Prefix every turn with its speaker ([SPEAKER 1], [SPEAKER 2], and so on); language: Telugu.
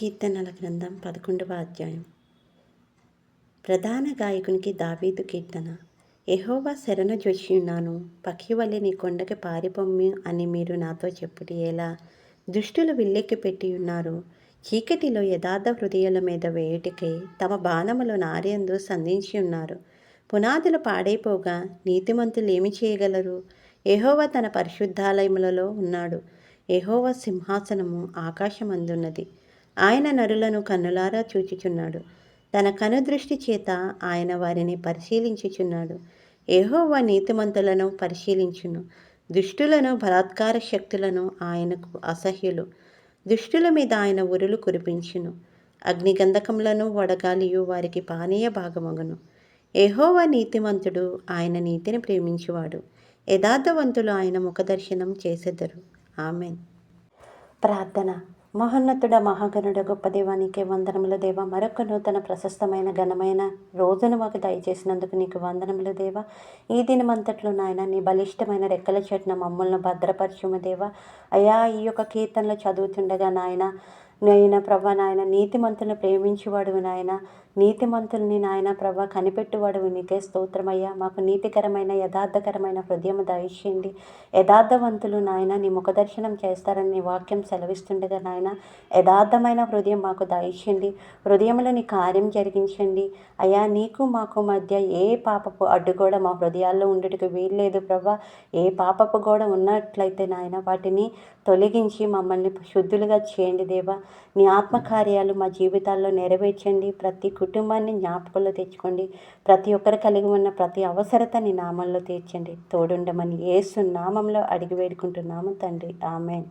[SPEAKER 1] కీర్తనల గ్రంథం పదకొండవ అధ్యాయం. ప్రధాన గాయకునికి దావీదు కీర్తన. ఎహోవా శరణ జొచ్చియున్నాను పక్షి వలె నీ కొండకి పారిపొమ్మి అని మీరు నాతో చెప్పుటి ఎలా దుష్టులు విల్లెక్కి పెట్టి ఉన్నారు. చీకటిలో యథార్థ హృదయాల మీద వేయుటికై తమ బాణములు నార్యందు సంధించి ఉన్నారు. పునాదులు పాడైపోగా నీతిమంతులు ఏమి చేయగలరు? ఎహోవా తన పరిశుద్ధాలయములలో ఉన్నాడు. ఎహోవా సింహాసనము ఆకాశమందున్నది. ఆయన నరులను కన్నులారా చూచుచున్నాడు. తన కనుదృష్టి చేత ఆయన వారిని పరిశీలించుచున్నాడు. ఏహోవా నీతిమంతులను పరిశీలించును. దుష్టులను బలాత్కార శక్తులను ఆయనకు అసహ్యులు. దుష్టుల మీద ఆయన ఉరులు కురిపించును. అగ్నిగంధకములను వడగాలియు వారికి పానీయ భాగమగును. ఏహోవా నీతిమంతుడు ఆయన నీతిని ప్రేమించువాడు. యథార్థవంతులు ఆయన ముఖదర్శనం చేసెదరు. ఆమెన్. ప్రార్థన. మహోన్నతుడ మహాగణుడ గొప్ప దేవానికి వందనముల దేవ. మరొక నూతన ప్రశస్తమైన ఘనమైన రోజును మాకు దయచేసినందుకు నీకు వందనములు దేవ. ఈ దినమంతట్లో నాయన నీ బలిష్టమైన రెక్కల చెట్న మమ్మల్ని భద్రపరచుము దేవ. అయా ఈ యొక్క కీర్తనలు చదువుతుండగా నాయన నాయన ప్రభా నాయన నీతిమంతులను ప్రేమించేవాడువి నాయన. నీతిమంతుల్ని నాయన ప్రభ కనిపెట్టువాడు నీకే స్తోత్రమయ్యా. మాకు నీతికరమైన యథార్థకరమైన హృదయం దయచేయండి. యథార్థవంతులు నాయన నీ ముఖదర్శనం చేస్తారని నీ వాక్యం సెలవిస్తుండగా నాయన యథార్థమైన హృదయం మాకు దయచేయండి. హృదయంలో నీ కార్యం జరిగించండి. అయ్యా నీకు మాకు మధ్య ఏ పాపపు అడ్డు కూడా మా హృదయాల్లో ఉండటకు వీల్లేదు ప్రభా. ఏ పాపపు కూడా ఉన్నట్లయితే నాయన వాటిని తొలగించి మమ్మల్ని శుద్ధులుగా చేయండి దేవా. నీ ఆత్మకార్యాలు మా జీవితాల్లో నెరవేర్చండి. ప్రతి కుటుంబాన్ని జ్ఞాపకంలో తెచ్చుకోండి. ప్రతి ఒక్కరు కలిగి ఉన్న ప్రతి అవసరత నీ నామంలో తీర్చండి. తోడుండమని ఏసు నామంలో అడిగి వేడుకుంటున్నాము తండ్రి. ఆమె